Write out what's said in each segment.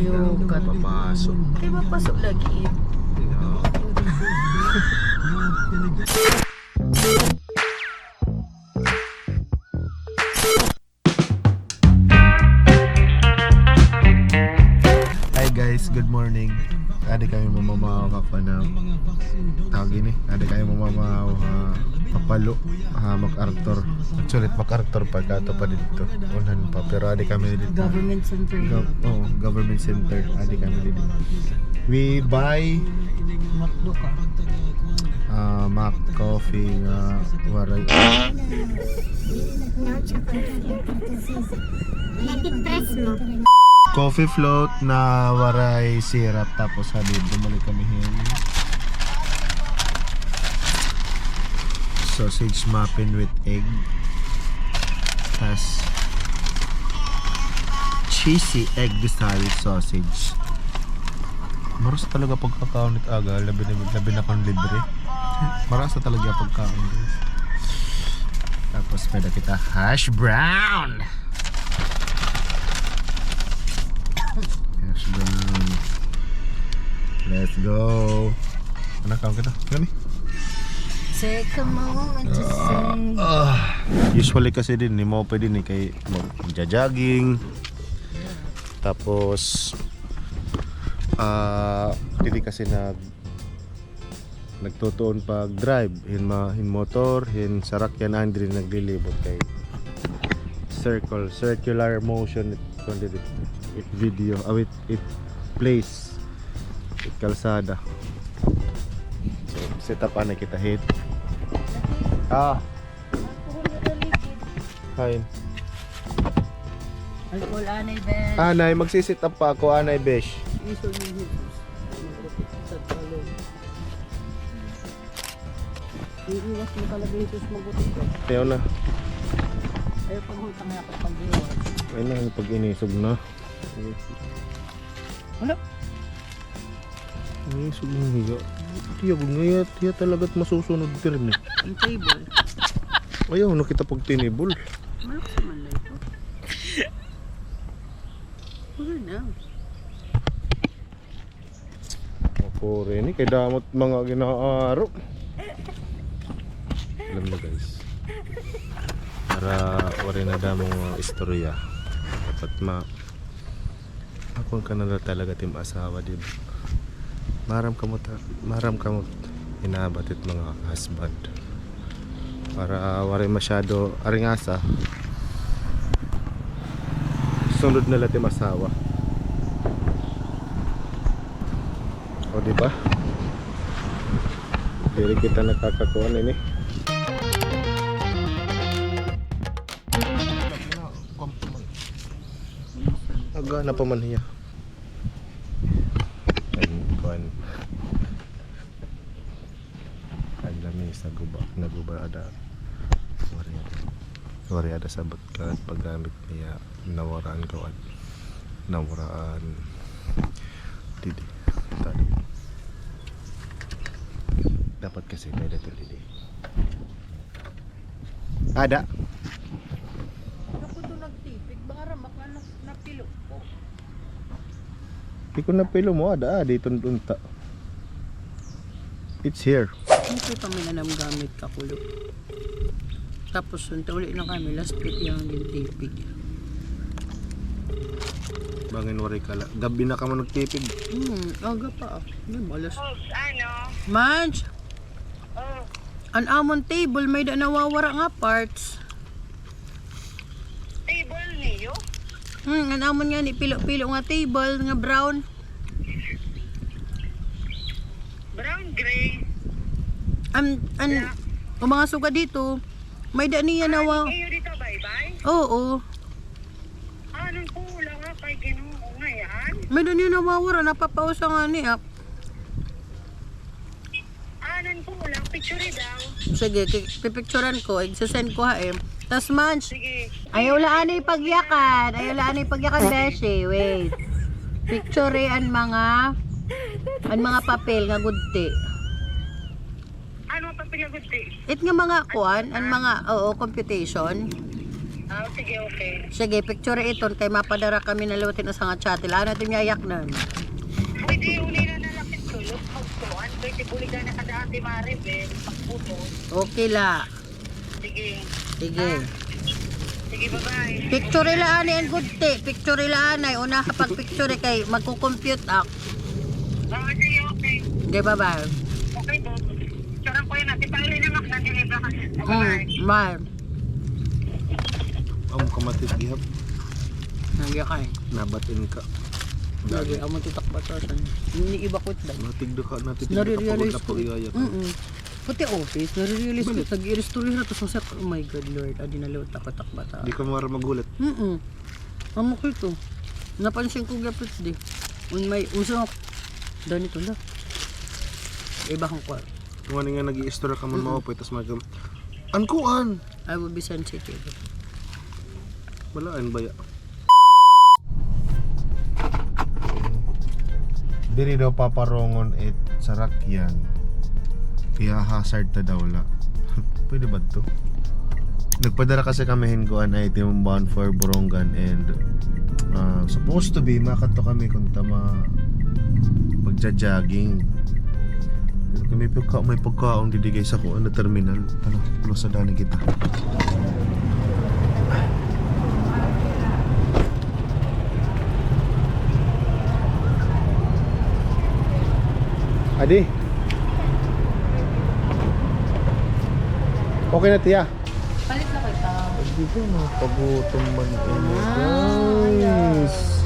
Yung kat. Papasok. Kaya mapasok lagi. Yeah. guys, good morning. Adi kami mamamaw ka na tawag ini. Adi kami mamamaw uh, papalo uh, MacArthur. Actually, MacArthur pa kato pa dito. Unan pa pero adi kami dito. Government center. Gov- oh, government center. Adi kami dito. We buy Makdo ka. uh, Mac coffee nga waray. Coffee float na waray syrup tapos habib bumalik kami hin. Sausage muffin with egg. Tas cheesy egg with sausage. Maras talaga pagkakaon nito aga, labi na labi na kang libre. Maras talaga pagkaon guys. Tapos pwede kita hash brown. Hash brown. Let's go. Ano kaon kita? Moment to say. Ah, usually kasi din ni mo pwede ni kay magja-jogging. Tapos ah dili kasi nag nagtutuon pag drive hin ma hin motor hin sarakyan andri naglilibot kay circle circular motion it it, it video ah, it, it plays kalsada so set up ana kita hit ah Kain. Alcohol anay ben. Anay, magsisit up pa ako, Anay Besh. Iiwas mo talaga Jesus mabuti ko. Ayaw na. Ayaw pag hutang na kapag iwas. Ayun na, pag inisog na. Wala. Na higa. Tiya, kung ngaya, tiya talaga't masusunod din eh. Ang table. Ayaw na kita pag tinibol. Malakas naman na ito. Wala na. Ako rin eh, kay damot mga ginaaro. Alam na guys. Para wari na damong mga istorya. Dapat ma... Ako ka na talaga tim asawa din. Maram kamot, maram kamot inabatit mga husband. Para wari masyado aringasa. Sunod na latim asawa. O di ba? Dili kita nakakakuan ini. Aga na pa man hiya. Ang kuan. Ang lami sa guba, naguba ada. Ada. Wari ada sabot ka at paggamit niya nawaraan ko at nawaraan didi. Tadi. Dapat kasi may dito didi. Ada. Ako to nagtipig. Baka ramak na napilo ko. Di ko na pilo mo ada dito unta. It's here. Ito kami na gamit kakulo. Tapos unta uli na kami. Last week yung gintipig. Bangin wari kala. Gabi na ka man nagtipig. Hmm, aga pa. May malas. ano? Manch, Oh, an amon table may da nawawara nga parts. table niyo? Hmm, an amon nga ni pilo-pilo nga table nga brown. Brown, An an o mga suga dito. May da niya nawa. Kayo dito, bye-bye. Oo. Anong kulang nga kay ginoo nga yan? May da niya nawawara napapausa nga ni ah. Anong kulang? Picture daw. Sige, pipicturean ko, i-send ko ha eh. Tas Sige. ayaw la ani pagyakan, ayaw la ani pagyakan beshi, wait. Picture an mga an mga papel nga gudti. Ang papinagusti? It nga mga kuan, an mga oo, computation. Ah, sige, okay. Sige, picture iton kay mapadara kami na lutin sa nga chat. Ila natin yayak na. Pwede uli na nalapit ko. Look, magtuan. Pwede buli ka na kada ate Maribel. Pagputo. Okay la. Sige. Sige. Sige, bye-bye. Picture ila ani ang good te. Picture ila anay. Una kapag picture kay magko-compute ak. Ah, sige, okay. Okay, bye-bye. Okay po. Sarang ko yun natin. Pangili na ka. Mm, bye. Amo ka matigihap. Nagya kay. Nabatin ka. Lagi amo titak batasan. Ni iba ko ba? Natigdo ka, natigdo ka. Nare-realize ko. Pati office, nare-realize ko. Tag-i-restore na to sa set. Oh my God, Lord. Adi na lewat ako takbata. Di ka mara magulat. Mm Amo ko ito. Napansin ko gapit di. Un may usok. Dani to na. Iba kong kwa. Kung ano nga nag-i-store ka man maopoy, tas mag... Ankuan! I will be sensitive. Wala, an baya. Diri daw paparongon it sa rakyan. Kaya hazard ta daw la. Pwede ba to? Nagpadala kasi kami hinguan item bound for Borongan and uh, supposed to be makato kami kung tama pagja-jogging. Kami pagka may pagkaong didigay sa kuan na terminal. Ano, sa dani kita. Adi. Okay na tiya. Palit na kayo ta. Hindi ko na pagutom man ini guys.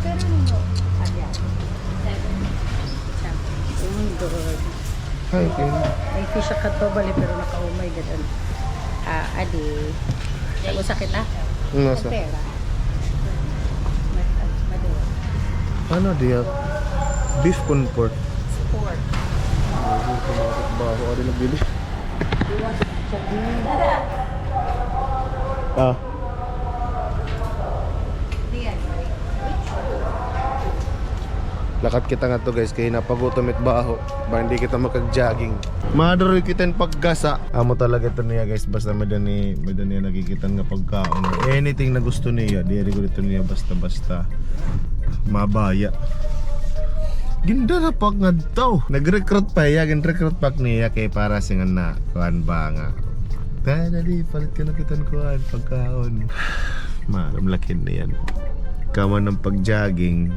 Pero mo. Adya. Oh my God. Hi, Ken. May fish ka to bali pero naka oh my God. ano. Ah, adi. Ako sakit ah. Nasa? Pera. Madura. Ano dia? Beef con pork. Sport. Baho ada nagbili. Ah, lakat kita nga to guys kay napagutom it baho. Ba hindi kita makag-jogging. Madaro kita yung paggasa. Amo talaga ito niya guys basta may dani may dani nakikita nga pagkaon. Anything na gusto niya, di ko dito niya basta-basta mabaya. Ginda na pag nga daw. Nag-recruit pa iya, gin-recruit pa niya kay para singan na kuan ba nga. Kaya di palit ka na kitan kuan pagkaon. Maram lakin na yan. Kaman ng pag-jogging.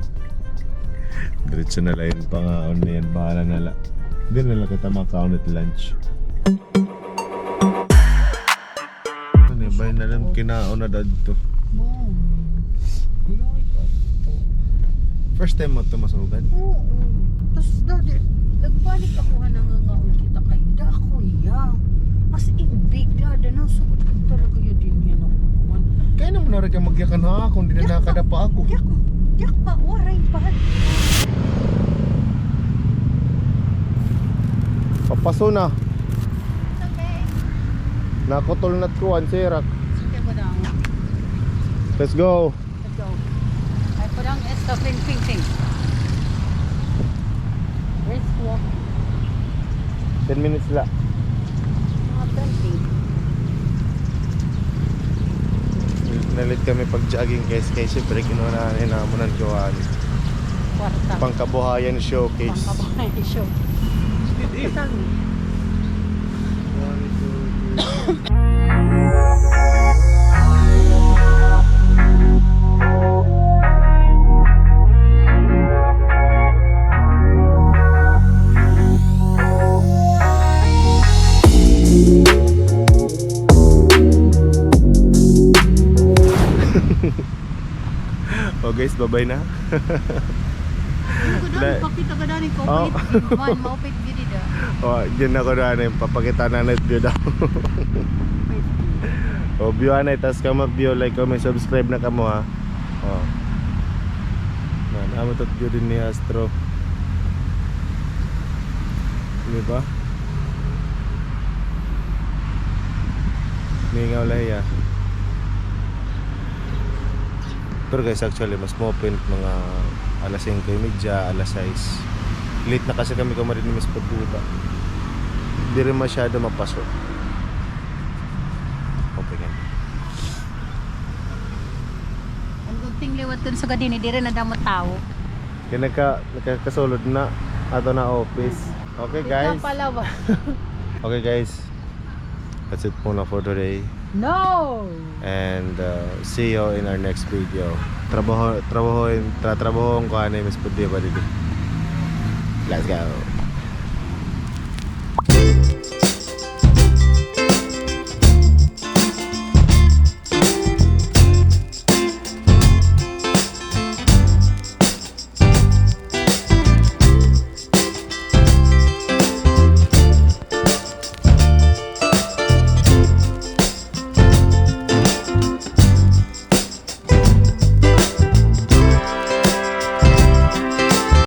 Diretso na lang yung pangaon na yan. Bahala na lang. Hindi na lang kita makaon at lunch. Ano yun? Bayan na lang kinaon na dad to. First time mo ito masugan? Oo. Tapos dati, nagbalik ako nga nangangaon kita kay Dako iya. Mas ibig dada na sugod ko talaga yun din yan ako. Kaya naman na rin ka magyakan ha kung di na nakadapa ako. Yak, yak pa, waray pa. Papaso na. Okay. Nakotol na kuan sirak. Sige ba daw? Let's go. Let's go. Ay, parang esta ping ping ping. Where's walk? 10 minutes la. Mga 20. Nalit kami pag jogging guys kaya siyempre kinuha na hinamunan kuan. Kwarta. Pangkabuhayan showcase. Pangkabahay show. Isang Oh guys, bye-bye na. Ko dali pakita ka dali ko Oh. palit man maupit gid da. Oh, dyan ako ano, papakita na net view daw. oh, view na tas ka mag-view like comment subscribe na kamo ha. Oh. Man, amo tot view din ni Astro. Di ba? Mingaw lang ya. Pero guys, actually, mas mo-open mga alas 5.30, alas 6. Late na kasi kami kumarin ni Miss Pagbuta. Hindi rin masyado mapasok. Okay, ganun. liwat dun sa gadini, di rin nadamot tao. Kaya nagka, nagkakasulod na ato na office. Okay guys. Okay guys. That's it muna for today. No! And uh, see you in our next video. Trabaho, trabaho, tra, trabaho ko ano yung Miss Pundi ba dito. Let's go.